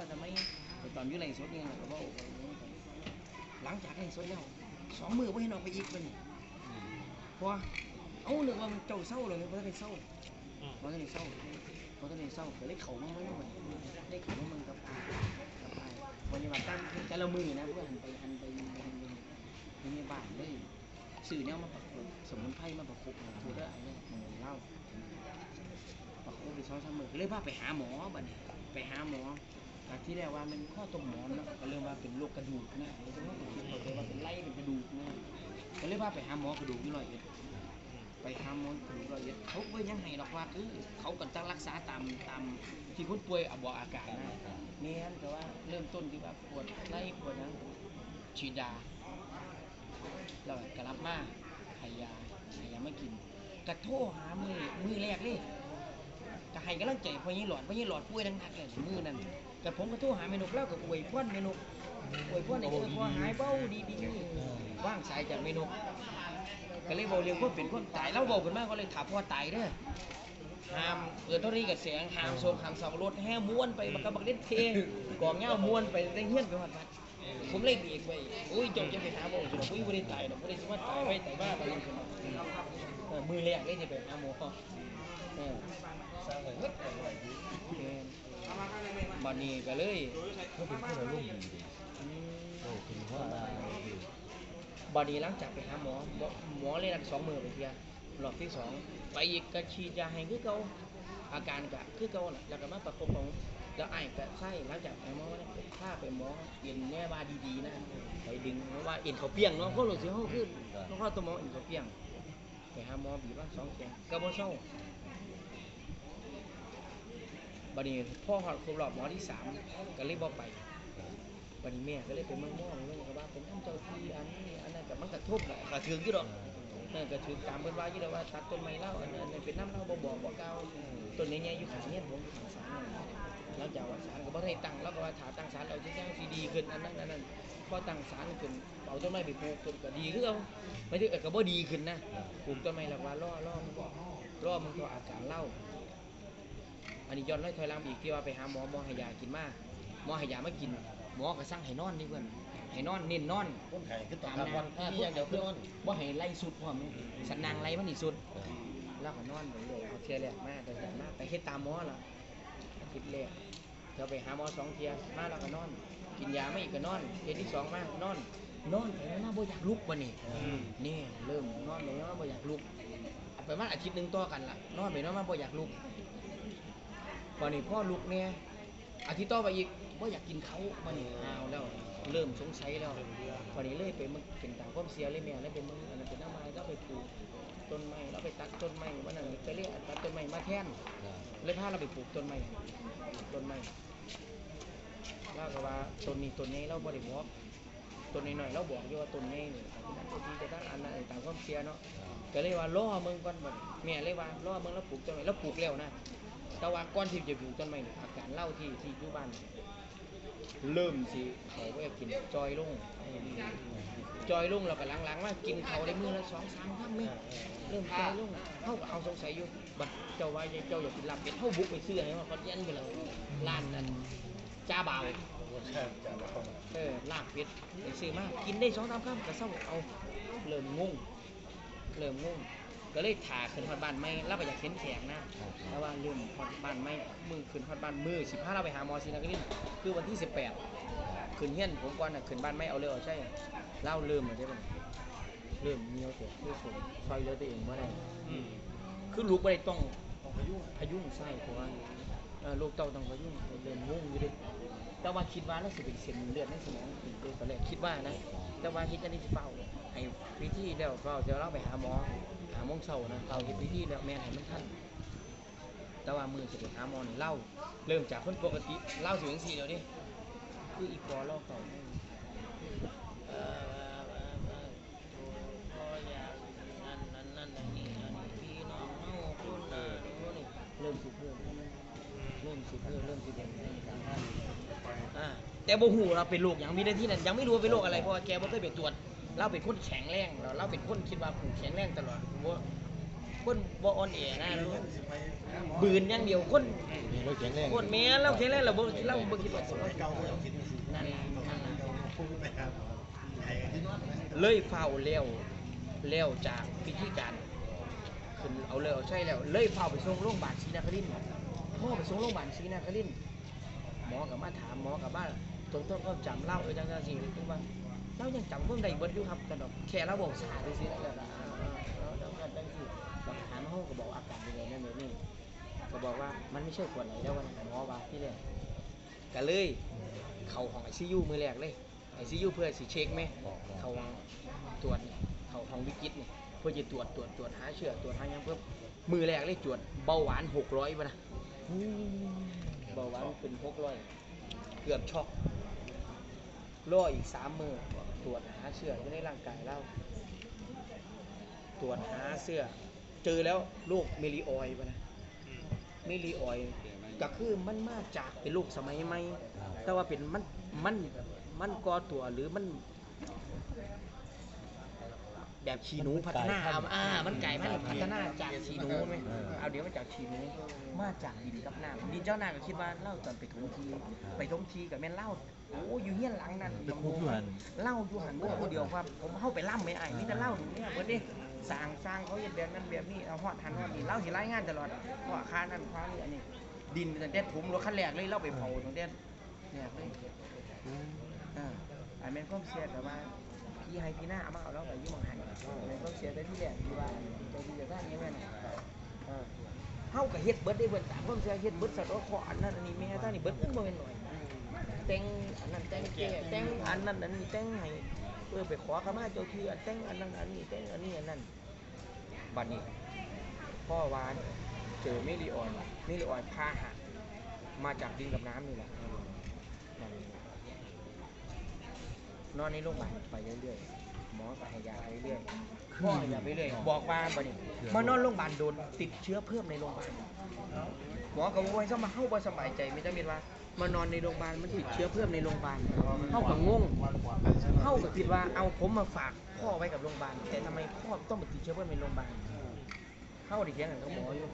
ว่าทำไมตอนอยู่ไรสดเนี่ยก็บอกหลังจากไรสดแล้วสองมือไ่เห็นออกไปอีกมันเพราะว่าเอ้านึกว่ามันเจ้าเศร้าเลยเพราะได้เศร้าเพราะได้เศร้าเพราะได้เศร้าก็เลยเข่ามันมันได้เข่ามันกับอากับอายวันนี้มาตั้งแต่ละมือนะเพื่อหันไปหันไปหันไปหันไปในบ้านเลยสื่อเนี่ยมาประกบสมุนไพรมาประกบคือได้อะไรมึงเล่าประคบไปสองสามมือเลยพาไปหาหมอบัดนี้ไปหาหมอ จากที่แรกว่ามันข้อตรงหมอนเนาะก็เริ่มว่าเป็นโรคกระดูกนะแล้วก็ว่าคิดเขาใจว่าเป็นไล่เป็นกระดูกนะก็เลยพาไปหาหมอกระดูกที่ร้อยเอ็ดไปหาหมอกระดูกร้อยเอ็ดเขาก็ยังให้ดอกว่าคือเขาก็จะรักษาตามตามที่คนป่วยอบอกอาการนะนี่ยแต่ว่าเริ่มต้นที่ว่าปวดไล่ปวดนั้นฉีดยาแล้วก็กลับมาให้ยาให้ยาไม่กินกระโทรหามือมือแรกเลยก็ให้กำลังใจพอยี่หลอดพอยี่หลอดป่วยดังนักเลยมือนั่น แต่ผมก็โทรหาเมนุกแล้วก็อวยพรเมนุกอวยพรให้เกิดพอหายเบ้าดีๆว่างสายจากเมนุกก็เลยบอกเรียงว่าเป็นคนตายแล้วบอกเป็นมากก็เลยถามพ่อตายเด้อห้ามเปิดเท่านี้กับเสียงห้ามโซมห้ามสองรถแห่ม้วนไปบักกะบักเล่นเทกองเงาม้วนไปได้เฮี้ยนไปวัดผมเลยเบรกไว้อุ้ยจงจะไปหาบอกสุดอุ้ยไม่ได้ตายหรอกไม่ได้สมมติตายไว้แต่ว่าไปยังมือแรกเลยจะไปหาหมอเอสร้างเลยเฮ้ยอะไรดี บัดนี้ก็เลยเขาเป็นคนอารมณ์ดีดีโอ้คุณพ่ออะไรดีบัดนี้หลังจากไปหาหมอหมอหมอเลยนัดสองมือไปเทียรอบที่สองไปอีกก็ฉีดยาให้คือเก่าอาการก็คือเก่าน่ะแล้วก็มาประกบของแล้วไอ้ก็ใช่หลังจากไปหมอเนี่ยพาไปหมอเอ็นแน่ว่าดีๆนะไปดึงเพราะว่าเอ็นเขาเปียงเนาะเขาหลุดเสียเขาขึ้นต้องเข้าตัวหมอเอ็นเขาเปียงไปหาหมอบีบว่าสองแขนก็บ่เศร้า บัดนี้พ่อหอดครบรอบหมอที่สามก็เลยบ่ไปวันนี้แม่ก็เลยไปเมืองม่วงเรื่องกับว่าเป็นท่านเจ้าที่อันนี้อันนั้นกับมันกระทบแหละกระถึงที่ดอกเออกระถึงตามเพิ่นว่าอยู่แล้วว่าตัดต้นไม้เล่าอันนั้นอันนั้นเป็นน้ำเล่าบ่บอกบ่เก่าต้นนี้เนี่ยอยู่ข้างเนี่ยผมอยู่ข้างศาลนั่นแล้วเจ้าว่าศาลก็บ่ได้ตั้งแล้วก็ว่าถ้าตั้งศาลเราจะแจ้งสิดีขึ้นอันนั้นอันนั้นพอตั้งศาลขึ้นเอาต้นไม้ไปปลูกต้นก็ดีคือเอาไม่ได้ก็บ่ดีขึ้นนะปลูกต้นไม้แล้วว่าล่อล่อมันก็ล่อมันก็อาการเล่า อันนี้ย้อนไล่ถอยหลังอีกที่ว่าไปหาหมอหมอให้ยากินมาหมอให้ยามากิน หมอก็สั่งให้นอนนี่เพื่อนให้นอนเน้นนอนคนไข่คือต่อตามกลางนะวันเออที่อย่างเดียวคือนอนว่าให้ไล่สุดพร้อมสันนางไล่มันนี่สุด แล้วก็นอนไปเลยเอาเทียแรกมาแต่อย่างมากไปเฮ็ดตามหมอล่ะอาทิตย์แรกเดี๋ยวไปหาหมอสองเทียมาแล้วก็นอน กินยาไม่อีกก็นอนเทียที่สองมานอนนอนไปมาบ่อยากลุกวะนี่นี่เริ่มนอนไปมาบ่อยากลุกเอาไปมาอาทิตย์หนึงต่อกันล่ะนอนไปนอนมาบ่อยากลุก วันนี้พ่อลุกเนี่ยอาทิตย์ต่อไปอีกบ่อยากกินเขาวันนี้อ้าวแล้วเริ่มสงสัยแล้ววันนี้เลยไปมันเป็นตามความเสียเลยแม่แล้วเป็นมึงอันนั้นเป็นน้ำไม้แล้วไปปลูกต้นไม้เราไปตัดต้นไม้วันนั้นจะเรียกตัดต้นไม้มาแทนเลยพาเราไปปลูกต้นไม้ต้นไม้เราก็ว่าต้นนี้ต้นนี้เราบริบอกต้นนี้หน่อยเราบอกอยู่ว่าต้นนี้นี่ที่นั่นที่จะตั้งอันนั้นตามความเสียเนาะ ก็เลยว่าล่อเมึงก่อนบัดแม่เลยว่าล่อเมึงแล้วปลูกต้นไม้แล้วปลูกแล้วนะแต่ว่าก่อนที่จะปลูกต้นไม้อาการเล่าที่ที่อยู่บ้านเริ่มสิเขาก็กินจอยลงจอยลงแล้วก็หลังๆว่ากินเขาได้มือละสองสามคำไหมเริ่มใจลงเขาเอาสงสัยอยู่บัดเจ้าว่าเจ้าอยากกินลาบเป็ดเขาบุกไปซื้อให้ว่าเขาเย็นไปแล้วร้านนั้นจ้าบ่าวใช่จะมาเข้าเออลาบเป็ดไปซื้อมากินได้สองสามคำก็เศร้าเอาเริ่มงง เริ่มงงก็เลยถ่าขึ้นพัดบ้านไม่แล้วก็อยากเห็นแขกนะแต่ว่าเริ่มพัดบ้านไม่มือขึ้นพัดบ้านมือสิบห้าเราไปหาหมอซีนักลินคือวันที่สิบแปดขึ้นเฮียนผมก่อนน่ะขึ้นบ้านไม่เอาเลยเอาใช่เล่าเริ่มมาได้ปะเริ่มเหนียวเสียคือผมซอยเหลือตัวเองว่าได้อืมคือลูกไม่ได้ต้องต้องพายุพยุงไส้เพราะว่าเอ่อลูกเต้าต้องพยุงเริ่มงงอยู่เดิแต่ว่าคิดว่าแล้วสิเป็นเส้นเลือดในสมองติดเลยตอนแรกคิดว่านะแต่ว่าคิดจะนี่สิเฝ้า ให้พิธีแล้วเฝ้าจะเล่าไปหาหมอหาโมงเช้านะเฝ้าเฮ็ดพิธีแล้วแม่นให้มันทันแต่ว่ามือจะไปหาหมอนี่เล่าเริ่มจากคนปกติเล่าถึงสี่เดี๋ยวนี้คืออีกปอเล่าเก่าเอ่อเอ่อเอ่อเอ่อพออยากนั่นนั่นนั่นอันนี้อันนี้พี่น้องเล่นๆเริ่มสิเพิ่มเริ่มสิเพิ่มเริ่มสิเด่นเริ่มการงานอ่าแต่บ่ฮู้เราเป็นโรคหยังมีได้ที่นั่นยังไม่รู้ว่าเป็นโรคอะไรเพราะแกบ่เคยไปตรวจ เราเป็นคนแข็งแรงเราเราเป็นคนคิดว่าผมแข็งแรงตลอดบ่คนบ่อ่อนแอนะรู้สิไปบืนอย่างเดียวคนนี่เราแข็งแรงโคตรแม่นเราแข็งแรงเราบ่เราบ่คิดว่าสิเก่าเราคิดว่าสินั่นนั่นนั่นพุ่งไปครับใหญ่ขึ้นเลยเฝ้าเลี้ยวเลี้ยวจากพิธีการขึ้นเอาเลยเอาใช่แล้ว เลยเฝ้าไปส่งโรงพยาบาลศรีนครินทร์พ่อไปส่งโรงพยาบาลศรีนครินทร์หมอกับมาถามหมอกับมาตรงต้นก็จำเล่าเออจังจังสิคือว่า เรายังจำเพิ่มได้เบิดอยู่ครับแต่ดอกแค่เราบอกสาดูสิแล้วก็อ่าอ่าแล้วก็จังสิเราถามเขาก็บอกอาการเป็นไงนั่นนี่ก็บอกว่ามันไม่ใช่ขวดไหนแล้ววันนั้นหมอว่าที่แรกก็เลย เข้าห้องไอซียูมือแรกเลยไอซียูเพื่อสิเช็คไหมเขาวางตรวจนี่เขาห้องวิกฤตนี่เพื่อจะตรวจตรวจตรวจหาเชื้อตรวจหาหยังเพิ่มมือแรกเลยตรวจเบาหวานหกร้อยป่ะนะเบาหวานเป็นหกร้อยเกือบช็อก รออีกสามมือตรวจหาเชื้ออยู่ในร่างกายเราตรวจหาเสื้อ เจอแล้วโรคเมลิออยด์ป่ะนะเมลิออยด์ก็คือมันมาจากเป็นโรคสมัยใหม่ แต่ว่าเป็นมันมันมันก่อตัวหรือมัน แบบชีหนูพัฒนาอ่า มันไก่มันพัฒนาจากชีหนูไหมเอาเดี๋ยวมาจากชีหนูมาจากดินกับน้ำดินเจ้านาก็คิดว่าเล่าตอนไปทงที ไปทงทีกับแม่นเล่า โอ้อยู่เฮียนหลังนั้นไปคุกอยู่หั่นเล่าอยู่หันเมื่อคนเดียวครับ ผมเข้าไปล่ำไม่ไอ้นี่แต่เล่าเนี่ยเบิดดิสร้างสร้างเขาเย็นแบบนั้นแบบนี้เอาฮอดหันฮอดนี่เล่าสิรายงานตลอดว่าค่านั่นค่านี่อันนี้ ดินตั้งแต่ผมรถคันแรกเลยเล่าไปเผาตั้งแต่เนี่ยเลยอ่าอันเป็นความเสียแต่ว่าพี่ให้พี่หน้าเอามาเอาแล้วไปยุ่งหันเป็นความเสียแต่ที่แรกที่ว่าใจดีจะได้ยังไงน่ะอ่าเฮากับเฮ็ดเบิดได้เบิดตามความเสียเฮ็ดเบิดสะดอกขออันนั้นอันนี้แม่ท่านนี่เบิดเงินบ่แม่นหน่อย แต่งอันนั้นแต่งแก่แต่งอันนั้นอันนี้แต่งให้เออไปขอขมาเจ้าที่แต่งอันนั้นอันนี้แต่งอันนี้อันนั้นบัดนี้ พ่อวานเจอเมลิออนเมลิออนพาหักมาจากดินกับน้ำนี่แหละนั่นนอนในโรงพยาบาลไปเรื่อยๆหมอก็ให้ยาไปเรื่อยๆพ่อให้ยาไปเรื่อยบอกว่าบัดนี้มานอนโรงพยาบาลโดนติดเชื้อเพิ่มในโรงพยาบาลหมอก็บอกว่าถ้ามาเข้าบ่สบายใจไม่จำเป็นว่า มานอนในโรงพยาบาลมันติดเชื้อเพิ่มในโรงพยาบาลเข้ากับงงเข้ากับคิดว่าเอาผมมาฝากพ่อไว้กับโรงพยาบาลแต่ทำไมพ่อต้องมาติดเชื้อเพิ่มในโรงพยาบาลเข้าด้เถียงกันกับหมออยู่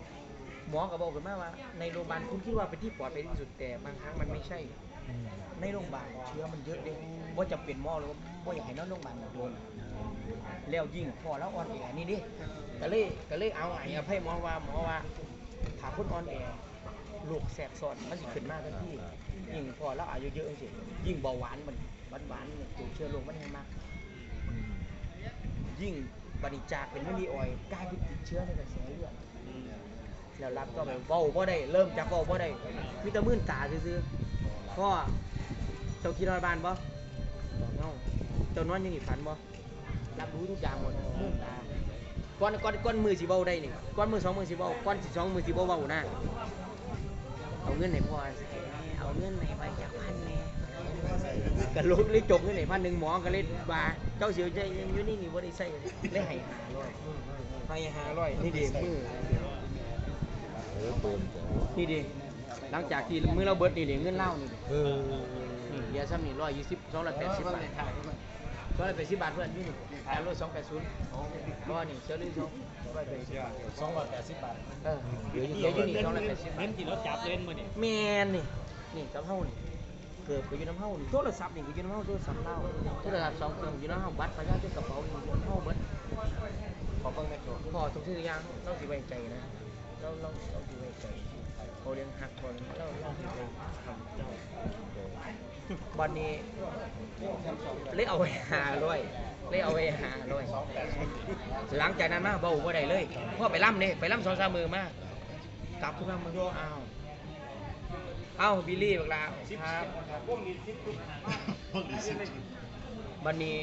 หมอก็บอกกันมาว่า ในโรงพยาบาลคุณคิดว่าเป็นที่ปลอดภัยที่สุดแต่บางครั้งมันไม่ใช่ ในโรงพยาบาลเชื้อมันเยอะเด้ว่าจะเป็นหม้อหรือว่าอยากให้นอนโรงพยาบาลโดนแล้วยิ่งพอแล้วอ่อนแอนี่ดิก็เลยก็เลยเอาไอ้อภัยหมอว่าหมอว่าถ้าคนอ่อนแอ โรคแทรกซ้อนมันสิขึ้นมากทันทียิ่งพอแล้วอายุเยอะสิยิ่งเบาหวานมันหวานหวานเนี่ยตัวเชื้อโรคมันให้มาก ยิ่งบริจาคเป็นไม่มีออยกลายเป็นติดเชื้อในกระแสเลือดแล้วรับก็แบบเว้าบ่ได้เริ่มจากเว้าบ่ได้มีแต่มื่นตาซื่อๆพ่อเจ้าคิดนอนบ้านบ่เนาเจ้านอนยังนี่ฝันบ่รับรู้ทุกอย่างหมดมื่นตาก่อนก่อนก่อนมือสิเว้าได้นี่ก่อนมือสองมือสิเว้าก่อนสิสองมือสิบ่เว้านะ เอาเงินให้พ่อสิเอาเงินให้ไปจากพันแหน่ก็ลุกเลยจกเงินให้พันหนึ่งหมอก็เลยว่าเจ้าเสียวใจยังอยู่นี่นี่บ่ได้ใส่เลยให้หาร้อยให้หาร้อยนี่ด็กมือนี่ดิหลังจากที่มือเราเบิดนี่เดี๋ยวเงินเล่านี่เออนี่เดียวซ้ำนี่ร้อยยี่สิบสองร้อยแปดสิบบาท สองร้อยแปดสิบบาทเพื่อนนี่นี่ขายรถสองแปดศูนย์ก็นี่เซลล์สองร้อยแปดสิบบาทสองร้อยแปดสิบบาทเออเดี๋ยวเดี๋ยวอยู่นี่สองร้อยแปดสิบบาทเน้นกี่รถจับเล่นมาเนี่ยแมนนี่นี่กับเฮานี่เกือบไปอยู่น้ำเฮานี่โทรศัพท์นี่ก็อยู่น้ำเฮาโทรศัพท์เล่าโทรศัพท์สองเครื่องอยู่น้ำเฮาบัตรประชาชนกระเป๋านี่อยู่น้ำเฮาเบิดขอเพิ่งแม่โจพอทุกสิ่งทุกอย่างเราสิไว้ใจนะเราเราเราสิไว้ใจเขาเลี้ยงหักคนเราเราสิไว้ทำเจ้า วันนี้เลยเอาไปหาร้อยเลยเอาไปหาร้อยหลังจากนั้นมาเบาบ่ได้เลยพ่อไปล่ำเนี่ยไปล่ำสองสามมือมากกลับขึ้นมามืออ้าวอ้าวบิลลี่บอกลาครับวันนี้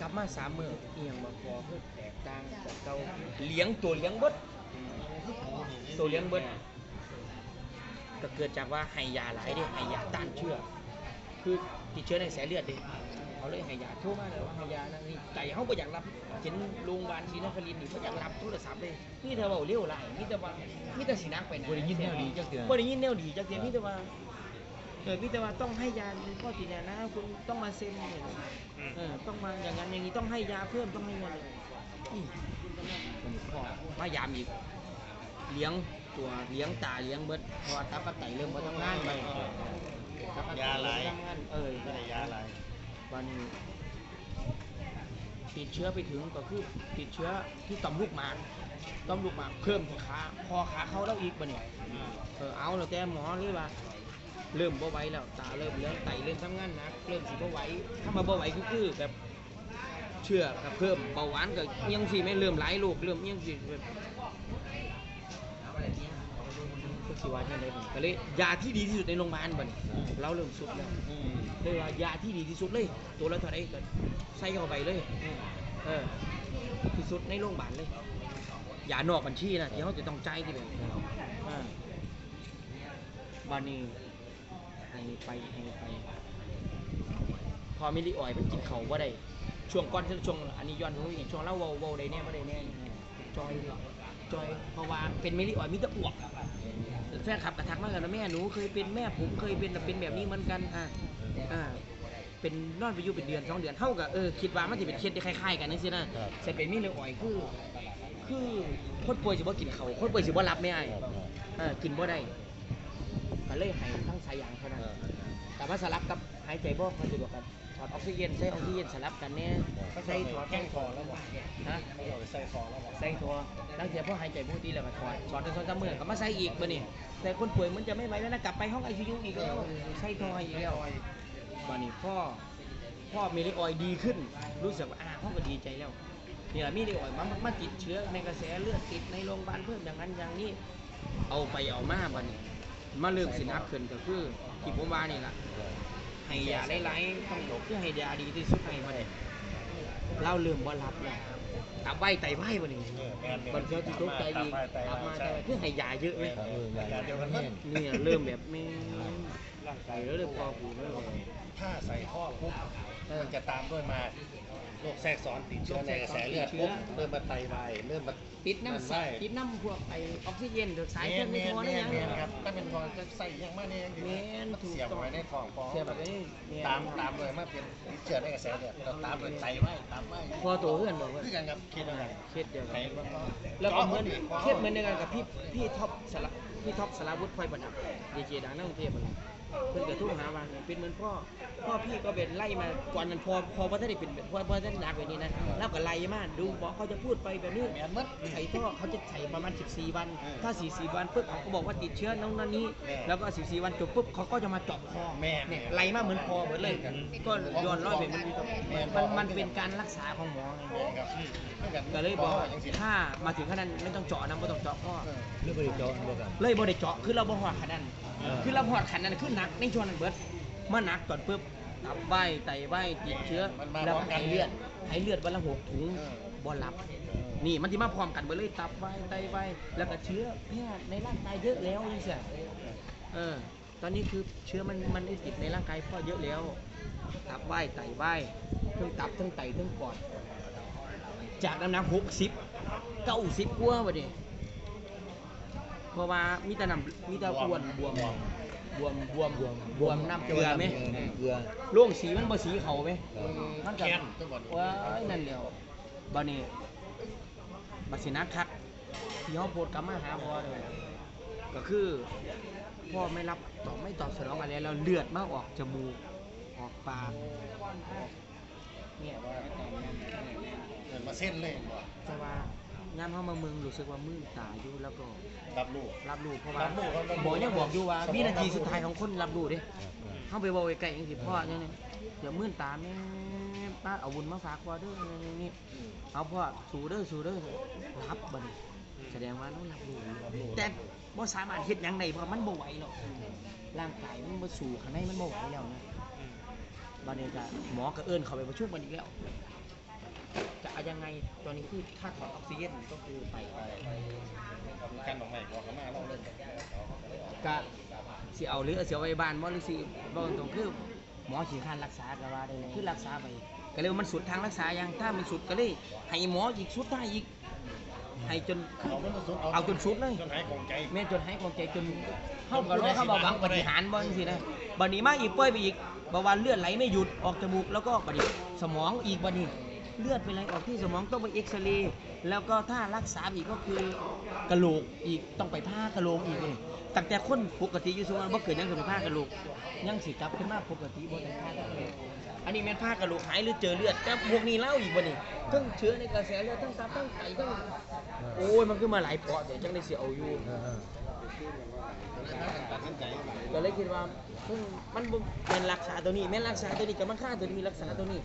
กลับมาสามมือเอียงมาพอเพื่อแตกต่างจากเก่าเลี้ยงตัวเลี้ยงบดตัวเลี้ยงบด ก็เกิดจากว่าให้ยาหลายเดิให้ยาต้านเชื้อคือติดเชื้อในสายเลือดเดิเขาเลยให้ยาโทรมาเลยว่าให้ยานะนี่ไก่เขาบ่อยากรับเห็นโรงพยาบาลศรีนครินทร์นี่บ่อยากรับโทรศัพท์เลยนี่แต่ว่าเลี้ยวไหลนี่แต่ว่านี่แต่สีนักไปนะบ่ได้ยินแนวดีจักเทื่อบ่ได้ยินแนวดีจักเทื่อนี่แต่ว่าเออนี่แต่ว่าต้องให้ยาข้อติดยานะคุณต้องมาเซ็นเนี่ยเออต้องมาอย่างนั้นอย่างนี้ต้องให้ยาเพิ่มต้องให้เงินนี่มันพ่อมายามอีกเลี้ยง ตัวเลี้ยงตาเลี้ยงเบิดเพราะว่าตับกับไตเริ่มบ่ทำงานไปตับกับไตยาหลาย เริ่มบ่ทำงานเออไม่ได้ยาอะไรวันนี้ติดเชื้อไปถึงก็คือติดเชื้อที่ต่อมลูกหมากต่อมลูกหมากเพิ่มที่ขาคอขาเขาแล้วอีกบ่เนี่ย เออเอาแล้วแต่หมอเลยว่า เริ่มบ่ไหวแล้วตาเริ่มเริ่มไตเริ่มทำงานหนักเริ่มสิบ่ไหวถ้ามาบ่ไหวก็คือแบบเชื่อกับเพิ่มเบาหวานก็ยังสิไม่เริ่มหลายโรคเริ่มยังสิแบบ ก็สิว่าจังได๋ก็เลยยาที่ดีที่สุดในโรงพยาบาลบ่นี่เราเริ่มสุดแล้วเลยว่ายาที่ดีที่สุดเลย ตัวละเท่าไหรก็ใส่เข้าไปเลยเออที่สุดในโรงพยาบาลเลยยานอกบัญชีนะที่เขาจะต้องจ่ายที่แบบอ่าบานี้ให้ไปให้ไป พอมิลิออยล์มันกินเขาว่าได้ช่วงก่อนช่วงอันนี้ย้อนไปอีกช่วงเล่าเวาเวาได้แน่ว่าได้แน่จอย จอยเพราะว่าเป็นมิลลิออยล์มิตรอ้วกแฟนคลับกระทักมากันนะแม่หนูเคยเป็นแม่ผมเคยเป็นแต่เป็นแบบนี้เหมือนกันอ่าอ่าเป็นนอนไปอยู่เป็นเดือนสองเดือนเท่ากับเออคิดว่ามันจะเป็นเคสที่คล้ายๆกันนั่นสินะครับแต่เป็นมีเลยอ่อยคือคือคนป่วยสิบ่กินเขาวคนป่วยสิบ่รับไม่ไอ้เออกินบ่ได้ก็เลยให้ทั้งสายยางเท่านั้นแต่ว่าสลับกับหายใจบ่ค่อยสะดวกกันถ อดออกซิเจนใช้ออกซิเจนสลับกันเนี่ยก็ใช้ใส่ถถั่อวดแข้งคอแล้วบอกฮะไม่เอาไปใส่คอแล้วบอกใส่ตัวตั้งแต่พอหายใจปกติแล้วก็ถอดถอดในสองสามมื้อก็มาใส่อีกบ่นี่แต่คนป่วยมันจะไม่ไหวแล้วนะกลับไปห้องไอซียูอีกแล้วใส่ทอยอีกแล้ววันนี้พ่อพ่อมีลิออยด์ดีขึ้น รู้สึกว่าอ่าพ่อก็ดีใจแล้วเนี่ยมีลิออยด์มามาติดเชื้อในกระแสเลือดติดในโรงพยาบาลเพิ่มอย่างนั้นอย่างนี้เอาไปเอามาบัดนี้มาเริ่มสินับขึ้นก็คือที่ผมว่านี่ล่ะ ให้ยาหลายๆต้องยกคือให้ยาดีที่สุดให้มาได้เล่าเริ่มบ่รับแล้วตับไวไตไวบัดนี้เออแมนแมนบัดเจ้าที่ตกใจอีกตามกลับมามาใช่แต่คือให้ยาเยอะไหมเอออย่างเดียวกันมั้ยเนี่ยเริ่มแบบไม่ ร่างกายแล้วเริ่มพอหูแล้วเลยถ้าใส่ท่อปุ๊บมันจะตามด้วยมาโรคแทรกซ้อนติดเชื้อในกระแสเลือดปุ๊บเริ่มมาไตวายเริ่มมาติดน้ำมัใส่ไส้ติดน้ำพวกไอออกซิเจนหรือสายแมเครื่อนงแมในนคอแมนี่นยังแมนครับถ้าเป็นพอจะใส่ยังมาเนี่ยแมนถูกเสียบต้องไว้ในท้องพอเสียแบบนี้แม่นตามตามเลยมาเป็นติดเชื้อในกระแสเลือดเราตามเลยไตไว้ตามไว้พอตัวเพื่อนบอกว่าคือกันครับคิดอะไรเคสเดียวกัไตนมันก็แล้วก็เหมือนเคสเหมือนเดียวกันกับพี่พี่ท็อปสระพี่ท็อปสระวุฒิพลอยบัณฑิตดีเจดังในกรุงเทพฯมัน เพิ่นก็โทุ่งหาว่าเป็นเหมือนพ่อพ่อพี่ก็เป็นไล่มาก่อนนั้นพอพอพระท่านได้เป็นพ่อพระท่านหนักแบบนี้นะแล้วก็ไล่มาดูหมอเขาจะพูดไปแบบนี้แมนมัดไถ่ท่อเขาจะไถ่ประมาณ 14 วันเออถ้า 44 วันปุ๊บเขาก็บอกว่าติดเชื้อนั่นนั่นนี้แม่แล้วก็ 14 วันจบปุ๊บเขาก็จะมาเจาะคอแม่เนี่ยไล่มาเหมือนคอเหมือนเลยก็ย้อนร้อยไปมันมีตรงแม่มันมันเป็นการรักษาของหมอไงครับก็เลยบอกว่าถ้ามาถึงขนาดนั้นไม่ต้องเจาะนะไม่ต้องเจาะพ่อเรื่องบริจาคบ่กันเลยบ่ได้เจาะคือเราบ่หอดขนาดนั้นเออคือเราหอดขนาดนั้นคือหนักในช่วงนั้นเบิดมาหนักก่อนปุ๊บตับใบไตใบติดเชื้อมันมาแล้วพร้อมกันไห้เลือดไห้เลือดวันละหกถุงเออบ่หลับ นี่มันที่มาพร้อมกันเบิดเลยตับใบไตใบแล้วก็เชื้อแพร่ในร่างกายเยอะแล้วนี่สิเออ ตอนนี้คือเชื้อมันมันได้ติดในร่างกายพ่อเยอะแล้ว ตับใบไตใบทั้งตับทั้งไตทั้งปอด จากน้ำหนักหกสิบเก้าสิบกว่าบัดนี้เพราะว่ามีแต่น้ำมีแต่อ้วนบวม บวมบวมบวมบวมน้ำเกลือไหมเกลือโล่งสีมันบ่สีเขาไหมเออมันก็แค้นตัวบอลว้ายนั่นเดียวบัดนี้บัดสินักคักที่เขาโพดกลับมาหาพ่อเลยก็คือพ่อไม่รับตอบไม่ตอบสนองอะไรแล้วเลือดมาออกจมูกออกปากออกเนี่ยว่าตอนนั้นเดินมาเส้นเลยบ่แต่ว่า ยามเข้ามาเมืองรู้สึกว่ามืดตาอยู่แล้วก็รับลูก รับรู้เพราะว่ารับรู้ครับรับรู้ หมอยังบอกอยู่ว่าสมองวินาทีรับรู้สุดท้ายของคนรับรู้เด้เออเข้าไปบอกไกลๆอย่างสิพ่อเนี่ยเนี่ยอย่ามืดตาแม่ป้าเอาบุญมาฝากพ่อเด้อนี่นี่เอาพ่อสู้เด้อสู้เด้อรับบัดนี้แสดงว่าเรารับรู้แต่บ่สามารถเฮ็ดหยังได้เพราะมันบ่ไหวหรอกร่างกายมันบ่สู้ข้างในมันบ่ไหวแล้วนะ บัดนี้ก็หมอก็เอิ้นเข้าไปประชุมกันอีกแล้ว จะเอายังไงตอนนี้คือถ้าถอดออกซิเจนก็คือไปไปไปกันออกใหม่บอกเขามาเล่าเรื่องก็สิเอาหรือเสียไว้บ้านบ่หรือสิบอกตรงคือหมอขี้ข้านรักษาก็ว่าได้เลยคือรักษาไปก็เลยมันสุดทางรักษายังถ้ามันสุดก็เลยให้หมออีกสุดได้อีกให้จนเอาจนสุดเลยจนหายของใจแม่จนให้ความใจจนเข้ากับรอเข้ามาหวังปฏิหารบ่จังซี่นะบัดนี้มาอีกป่วยไปอีกบ่ว่าเลือดไหลไม่หยุดออกจมูกแล้วก็บัดนี้สมองอีกบัดนี้ เลือดเป็นไหลออกที่สมองต้องไปเอ็กซเรย์แล้วก็ถ้ารักษาอีกก็คือกระโหลกอีกต้องไปผ่ากระโหลกอีกเลยตั้งแต่คนปกติอยู่สุวรรณบ่เกิดยังถึงผ่ากระโหลกยังสิกลับขึ้นมาปกติบ่ได้ผ่ากระโหลกอันนี้แม่นผ่ากระโหลกหายหรือเจอเลือดแต่พวกนี้เล่าอีกบ่นี่ทั้งเชื้อในกระแสเลือดทั้งตับทั้งไตทั้งโอ้ยมันขึ้นมาหลายเปาะแต่จังได้สิเอาอยู่ ก็เลยคิดว่าเพิ่งมันบ่แม่นรักษาตัวนี้แม่นรักษาตัวนี้กับมันฆ่าตัวนี้รักษาตัวนี้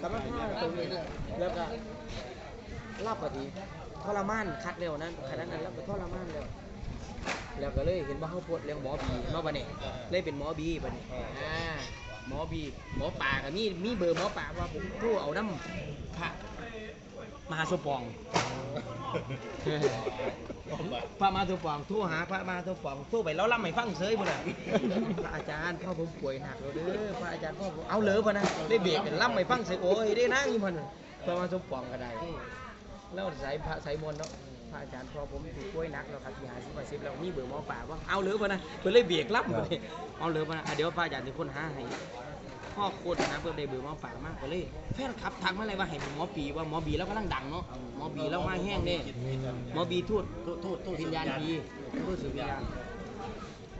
กับมันฆ่าตัวนี้แล้วก็เล่าปฏิทรมานคัดเร็วนั้นขนาดนั้นแล้วก็ทรมานแล้วแล้วก็เลยเห็นว่าเขาปวดเรื่องหมอบีเนาะบัดนี้เลยเป็นหมอบีบัดนี้อ่าหมอบีหมอป่าก็มีมีเบอร์หมอป่าว่าผมโทรเอาน้ำพระ มหาสมปอง พระมหาสมปองโทรหาพระมหาสมปองโทรไปแล้วล่ำให้ฟังเสยบ่น่ะพระอาจารย์พ่อผมป่วยหนักแล้วเด้อพระอาจารย์พ่อผมเอาเลยบ่นะได้เบรกกันล่ำให้ฟังเสยโอ้ยได้นั่งอยู่มันพระมหาสมปองก็ได้แล้วสายพระสายมนต์เนาะพระอาจารย์พ่อผมถูกป่วยหนักแล้วครับที่หาสิบสิบแล้วมีเบอร์หมอป่าว่าเอาเลยบ่นะเพิ่นเลยเบรกล่ำบ่นี่เอาเลยบ่นะอะเดี๋ยวพระอาจารย์จะค้นหาให้ พ่อโคตรนะเพื่อได้เบอร์มอป่ามากก็เลยแฟนคลับทักมาเลยว่าให้หมอปีว่าหมอบีแล้วกำลังดังเนาะหมอบีแล้วมาแห้งเด้หมอบีทูตทูตทูตทูตวิญญาณพีทูตสื่อวิญญาณ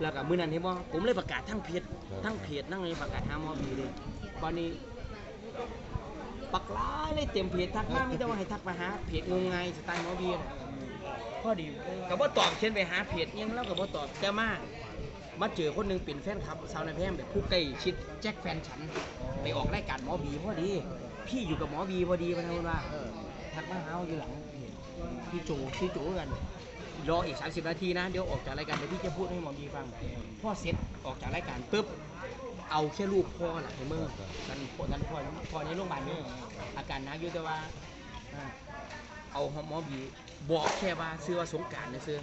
แล้วก็มื้อนั้นเห็นบ่ผมเลยประกาศทั้งเพจทั้งเพจทั้งเลยประกาศหาหมอบีเลยวันนี้ปักหลายเลยเต็มเพจทักมาไมีแต่ว่าให้ทักมาหาเพจงงายสไตล์หมอบีนะพอดีก็บ่ตอบเช่นไปหาเพจยังแล้วก็บ่ตอบแต่มาก มาเจอคนหนึงเป็นแฟนคลับสาวนายแพงแบบผู้ใกล้ชิดแจ็คแฟนฉัน ไปออกรายการหมอบีพอดี พี่อยู่กับหมอบีพอดีมันว่าทักมาหาอยู่หลังพี่โจพี่โจกันรออีก 30 นาทีนะ เดี๋ยวออกจากรายการเดี๋ยวพี่จะพูดให้หมอมีฟังพ่อเซ็ตออกจากรายการปุ๊บเอาแค่รูปพ่อแหละให้เมื่อกันพอกันพ่อพ่อในโรงพยาบาลนี่อาการหนักอยู่แต่ว่าเอาหมอบีบอกแค่ว่าซื้อว่าสงการนะซื้อ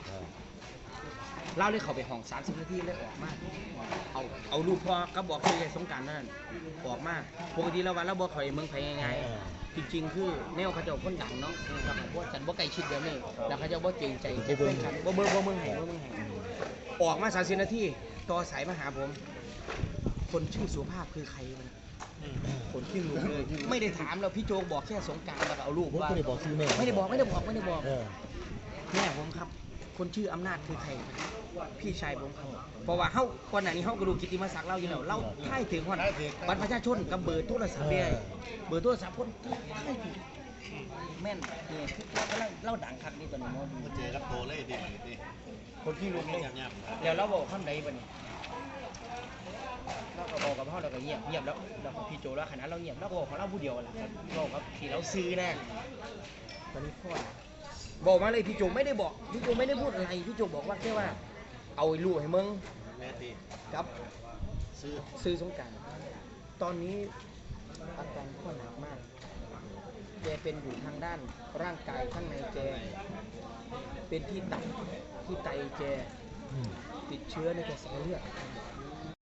เออเล่าเลยเขาไปห้อง30นาทีเลยออกมาเอาเอารูปพ่อก็บอกคือสงกรารนั่นออกมาปกติแล้ววันเราบอกเขาให้เมืองไทยง่ายๆเออจริงๆ คือแนวเขาเจ้าคนดังเนาะครับผมบ่ฉันบ่ใกล้ชิดเดี๋ยวนี้แล้วเขาเจ้าบ่เกรงใจแจ็คแฟนฉันบ่เบิ่งบ่เบิ่งให้บ่เบิ่งให้ออกมา30นาทีต่อสายมาหาผม คนชื่อสุภาพคือใครมันคนที่รู้เลยไม่ได้ถามแล้วพี่โจกบอกแค่สงกรารแล้วก็เอารูปผมว่าก็ได้บอกชื่อแม่ไม่ได้บอกไม่ได้บอกไม่ได้บอกเออ แม่ผมครับ คนชื่ออำนาจคือใครพี่ชายผมครับเพราะว่าเฮาก่อนหน้านี้เฮาก็ดูกิตติมศักดิ์เล่าอยู่แล้วเล่าท้ายถึงฮอดบัตรประชาชนกับเบอร์โทรศัพท์เนี่ยเบอร์โทรศัพท์คนท้ายถึงแม่นนี่คือเล่าเล่าดังคักนี่ตอนนี้หมอดูเจอกับโตเลยดิมันดิคนที่ลุกเลยยับแล้วเราบอกคำใดบัดนี้เราก็บอกกับเฮาเราก็เงียบเงียบแล้วแล้วก็พี่โจแล้วขนาดเราเงียบเราก็บอกของเราผู้เดียวแหละครับบอกกับที่เราซื้อแน่ตอนนี้พ่อน่ะ บอกมาเลยพี่โจไม่ได้บอกพี่โจไม่ได้พูดอะไรพี่โจบอกว่าแค่ว่า เอาไอ้ลูกให้มึงแม่ตีกับซื้อซื้อสงกรารตอนนี้อาการพ่อหนักมากแกเป็นอยู่ทางด้านร่างกายข้างในแกเป็นที่ตับที่ไตแกอืมติดเชื้อในกระแสเลือด